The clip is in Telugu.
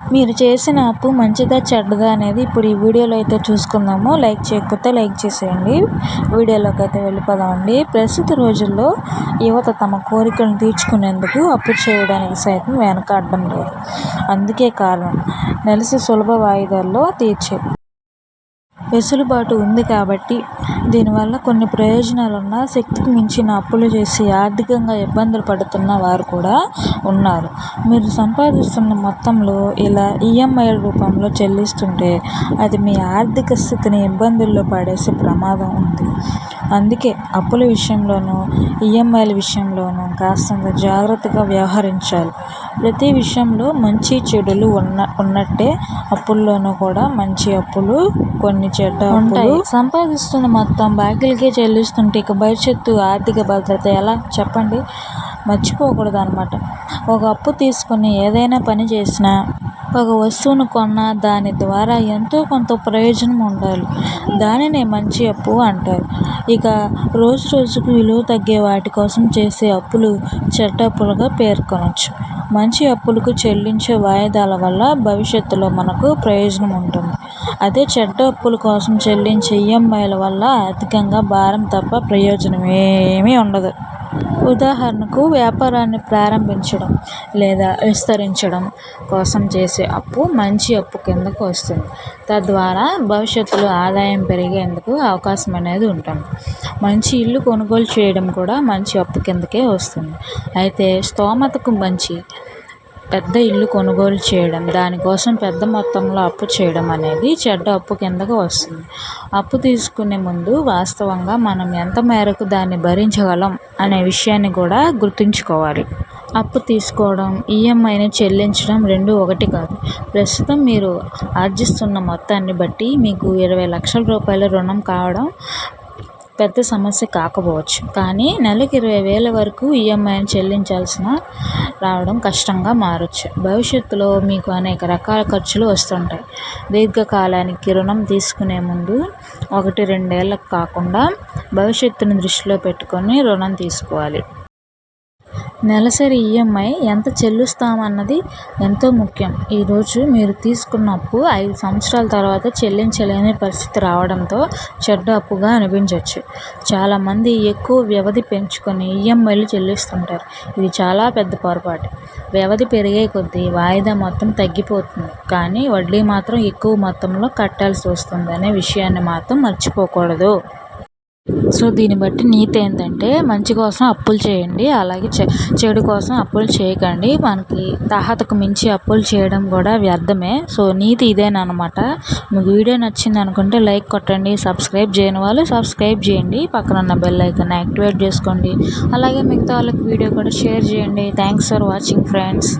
మీరు చేసిన అప్పు మంచిదా చెడ్డదా అనేది ఇప్పుడు ఈ వీడియోలో అయితే చూసుకుందాము. లైక్ చేయకపోతే లైక్ చేసేయండి. వీడియోలోకి అయితే వెళ్ళిపోదామండి ప్రస్తుత రోజుల్లో యువత తమ కోరికలను తీర్చుకునేందుకు అప్పు చేయడానికి సైతం వెనకాడడం లేదు. అందుకే కారణం నెలసి సులభ వాయిదాల్లో తీర్చే వెసులుబాటు ఉంది కాబట్టి దీనివల్ల కొన్ని ప్రయోజనాలు ఉన్న శక్తికి మించిన అప్పులు చేసి ఆర్థికంగా ఇబ్బందులు పడుతున్న వారు కూడా ఉన్నారు. మీరు సంపాదిస్తున్న మొత్తంలో ఇలా ఈఎంఐల రూపంలో చెల్లిస్తుంటే అది మీ ఆర్థిక స్థితిని ఇబ్బందుల్లో పడేసే ప్రమాదం ఉంది. అందుకే అప్పుల విషయంలోనూ ఈఎంఐల విషయంలోనూ కాస్తంత జాగ్రత్తగా వ్యవహరించాలి. ప్రతి విషయంలో మంచి చెడులు ఉన్న ఉన్నట్టే అప్పుల్లోనూ కూడా మంచి అప్పులు కొన్ని చెడ్డ ఉంటాయి. సంపాదిస్తున్న మొత్తం బాకీలకే చెల్లిస్తుంటే ఇక భవిష్యత్తు ఆర్థిక భద్రత ఎలా? చెప్పండి. మర్చిపోకూడదు అనమాట ఒక అప్పు తీసుకొని ఏదైనా పని చేసినా ఒక వస్తువును కొన్నా దాని ద్వారా ఎంతో కొంత ప్రయోజనం ఉండాలి. దానినే మంచి అప్పు అంటారు. ఇక రోజు రోజుకు విలువ తగ్గే వాటి కోసం చేసే అప్పులు చెడ్డ అప్పులుగా పేర్కొనవచ్చు మంచి అప్పులకు చెల్లించే వాయిదాల వల్ల భవిష్యత్తులో మనకు ప్రయోజనం ఉంటుంది. అదే చెడ్డ అప్పుల కోసం చెల్లించే ఈఎంఐల వల్ల ఆర్థికంగా భారం తప్ప ప్రయోజనం ఏమీ ఉండదు. ఉదాహరణకు వ్యాపారాన్ని ప్రారంభించడం లేదా విస్తరించడం కోసం చేసే అప్పు మంచి అప్పు కిందకు వస్తుంది. తద్వారా భవిష్యత్తులో ఆదాయం పెరిగేందుకు అవకాశం అనేది ఉంటుంది. మంచి ఇల్లు కొనుగోలు చేయడం కూడా మంచి అప్పు కిందకే వస్తుంది. అయితే స్తోమతకు మంచి పెద్ద ఇల్లు కొనుగోలు చేయడం దానికోసం పెద్ద మొత్తంలో అప్పు చేయడం అనేది చెడ్డ అప్పు కిందకు వస్తుంది. అప్పు తీసుకునే ముందు వాస్తవంగా మనం ఎంత మేరకు దాన్ని భరించగలం అనే విషయాన్ని కూడా గుర్తుంచుకోవాలి. అప్పు తీసుకోవడం ఈఎంఐని చెల్లించడం రెండు ఒకటి కాదు. ప్రస్తుతం మీరు ఆర్జిస్తున్న మొత్తాన్ని బట్టి మీకు ఇరవై లక్షల రూపాయల రుణం కావడం పెద్ద సమస్య కాకపోవచ్చు. కానీ నెలకు ఇరవై వేల వరకు ఈఎంఐని చెల్లించాల్సిన రావడం కష్టంగా మారచ్చు. భవిష్యత్తులో మీకు అనేక రకాల ఖర్చులు వస్తుంటాయి. దీర్ఘకాలానికి రుణం తీసుకునే ముందు ఒకటి రెండేళ్ళకు కాకుండా భవిష్యత్తును దృష్టిలో పెట్టుకొని రుణం తీసుకోవాలి. నెలసరి ఈఎంఐ ఎంత చెల్లిస్తామన్నది ఎంతో ముఖ్యం. ఈరోజు మీరు తీసుకున్న అప్పు ఐదు సంవత్సరాల తర్వాత చెల్లించలేని పరిస్థితి రావడంతో చెడ్డ అప్పుగా అనిపించవచ్చు చాలామంది ఎక్కువ వ్యవధి పెంచుకొని ఈఎంఐలు చెల్లిస్తుంటారు. ఇది చాలా పెద్ద పొరపాటు. వ్యవధి పెరిగే కొద్దీ వాయిదా మొత్తం తగ్గిపోతుంది. కానీ వడ్డీ మాత్రం ఎక్కువ మొత్తంలో కట్టాల్సి వస్తుంది అనే విషయాన్ని మాత్రం మర్చిపోకూడదు. సో దీన్ని బట్టి నీతి ఏంటంటే మంచి కోసం అప్పులు చేయండి అలాగే చె చెడు కోసం అప్పులు చేయకండి. మనకి తాహతకు మించి అప్పులు చేయడం కూడా వ్యర్థమే. సో నీతి ఇదేనమాట మీకు వీడియో నచ్చింది అనుకుంటే లైక్ కొట్టండి సబ్స్క్రైబ్ చేయని వాళ్ళు సబ్స్క్రైబ్ చేయండి. పక్కన ఉన్న బెల్ ఐకాన్ యాక్టివేట్ చేసుకోండి. అలాగే మిగతా వాళ్ళకి వీడియో కూడా షేర్ చేయండి. Thanks for watching friends.